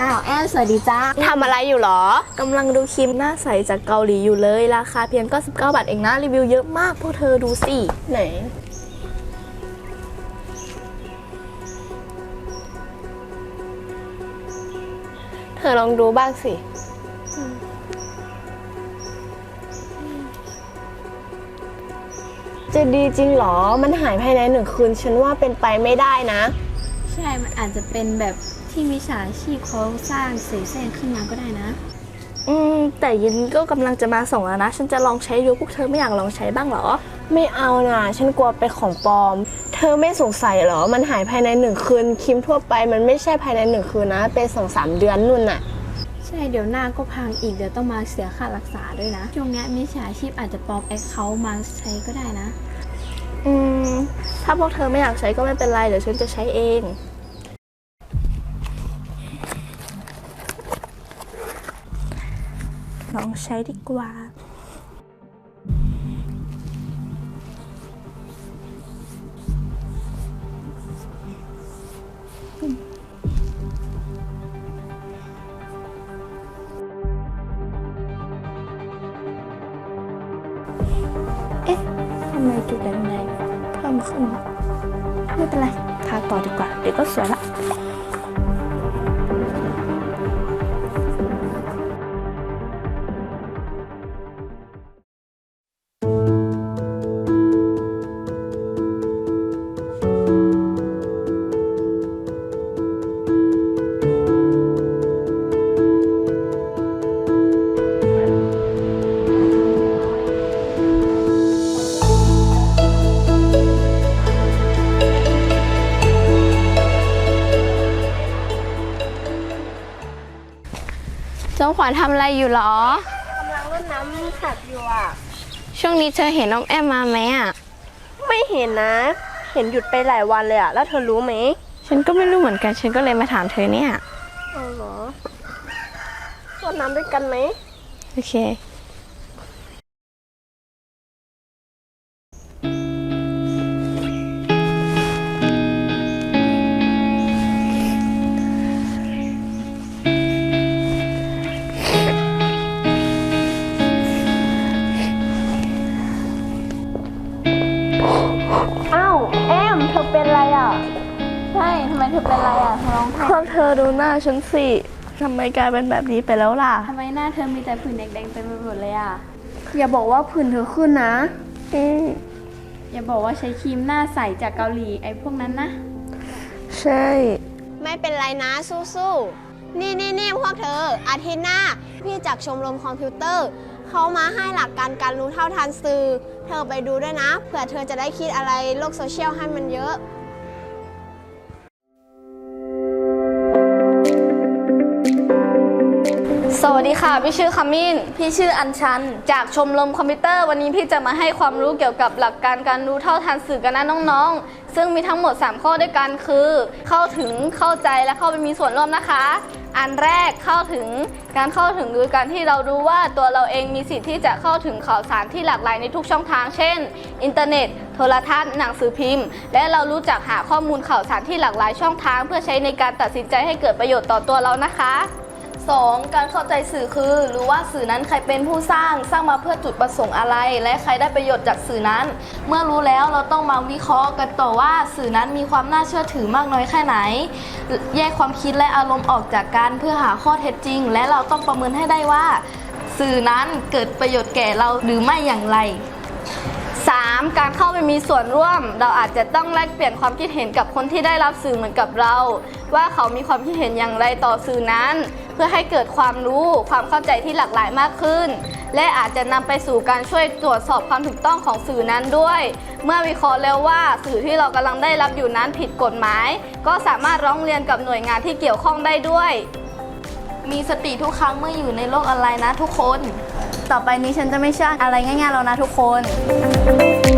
อ้าวแอนสวัสดีจ้าทำอะไรอยู่หรอกำลังดูครีมหน้าใสจากเกาหลีอยู่เลย ราคาเพียง99บาทเองนะรีวิวเยอะมากพวกเธอดูสิ ไหน เธอลองดูบ้างสิ จะดีจริงเหรอ มันหายภายในหนึ่งคืน ฉันว่าเป็นไปไม่ได้นะ ใช่ มันอาจจะเป็นแบบ ที่มิจฉาชีพเขาสร้างเสแสร้งขึ้นมาก็ได้นะ อืม แต่ยินก็กำลังจะมาส่งแล้วนะ ฉันจะลองใช้ดูพวกเธอไม่อยากลองใช้บ้างเหรอ ไม่เอานะฉันกลัวเป็นของปลอม เธอไม่สงสัยเหรอ มันหายภายในหนึ่งคืนครีมทั่วไปมันไม่ใช่ภายในหนึ่งคืนนะ เป็นสองสามเดือนนู่นน่ะ ใช่เดี๋ยวหน้าก็พังอีกเดี๋ยวต้องมาเสียค่ารักษาด้วยนะ ช่วงเนี้ยมิจฉาชีพอาจจะปลอมแอคเคาท์มาใช้ก็ได้นะ อืม ถ้าพวกเธอไม่อยากใช้ก็ไม่เป็นไร เดี๋ยวฉันจะใช้เอง ลองใช้ดีกว่าเอ๊ะ ทำไมจุดแดงๆเพิ่มขึ้น ไม่เป็นไร ทาต่อดีกว่า เดี๋ยวก็สวยละ จงขวัญทำอะไรอยู่หรอกำลังรดน้ำผักอยู่อะ ช่วงนี้เธอเห็นน้องแอมมาไหมอะ ไม่เห็นนะ เห็นหยุดไปหลายวันเลยอะ แล้วเธอรู้ไหมฉันก็ไม่รู้เหมือนกัน ฉันก็เลยมาถามเธอเนี่ยอ๋อเหรอรดน้ำด้วยกันไหม โอเค เธอเป็นไรอะเธอร้องไห้พวกเธอดูหน้าฉันสิทำไมกลายเป็นแบบนี้ไปแล้วล่ะ ทำไมหน้าเธอมีแต่ผื่นแดงๆเต็มไปหมดเลยอะ อย่าบอกว่าผื่นเธอขึ้นนะ อืมอย่าบอกว่าใช้ครีมหน้าใสจากเกาหลีไอ้พวกนั้นนะ ใช่ ไม่เป็นไรนะสู้ๆ นี่นี่นี่พวกเธอ อาทิตย์หน้า พี่จากชมรมคอมพิวเตอร์ เขามาให้หลักการการรู้เท่าทันสื่อ เธอไปดูด้วยนะ เผื่อเธอจะได้คิดอะไรโลกโซเชียลให้มันเยอะ ดีค่ะ พี่ชื่อขมิ้น พี่ชื่ออัญชัน จากชมรมคอมพิวเตอร์ วันนี้พี่จะมาให้ความรู้เกี่ยวกับหลักการการรู้เท่าทันสื่อกันนะน้องๆ ซึ่งมีทั้งหมด 3 ข้อด้วยกันคือ เข้าถึงเข้าใจและเข้าไปมีส่วนร่วมนะคะ อันแรกเข้าถึงการเข้าถึงโดยการที่เรารู้ว่าตัวเราเองมีสิทธิ์ที่จะเข้าถึงข่าวสารที่หลากหลายในทุกช่องทาง เช่น อินเทอร์เน็ต โทรทัศน์หนังสือพิมพ์ และเรารู้จักหาข้อมูลข่าวสารที่หลากหลายช่องทาง เพื่อใช้ในการตัดสินใจให้เกิดประโยชน์ต่อตัวเรานะคะ 2. การเข้าใจสื่อคือ รู้ว่าสื่อนั้นใครเป็นผู้สร้างสร้างมาเพื่อจุดประสงค์อะไร และใครได้ประโยชน์จากสื่อนั้น เมื่อรู้แล้วเราต้องมาวิเคราะห์กันต่อว่าสื่อนั้นมีความน่าเชื่อถือมากน้อยแค่ไหน แยกความคิดและอารมณ์ออกจากกันเพื่อหาข้อเท็จจริง และเราต้องประเมินให้ได้ว่า สื่อนั้นเกิดประโยชน์แก่เราหรือไม่อย่างไร 3. การเข้าไปมีส่วนร่วม เราอาจจะต้องแลกเปลี่ยนความคิดเห็นกับคนที่ได้รับสื่อเหมือนกับเรา ว่าเขามีความคิดเห็นอย่างไรต่อสื่อนั้น เพื่อให้เกิดความรู้ ความเข้าใจที่หลากหลายมากขึ้น และอาจจะนำไปสู่การช่วยตรวจสอบความถูกต้องของสื่อนั้นด้วย เมื่อวิเคราะห์แล้วว่าสื่อที่เรากำลังได้รับอยู่นั้นผิดกฎหมาย ก็สามารถร้องเรียนกับหน่วยงานที่เกี่ยวข้องได้ด้วย มีสติทุกครั้งเมื่ออยู่ในโลกออนไลน์นะทุกคน ต่อไปนี้ฉันจะไม่เชื่ออะไรง่ายๆแล้วนะทุกคน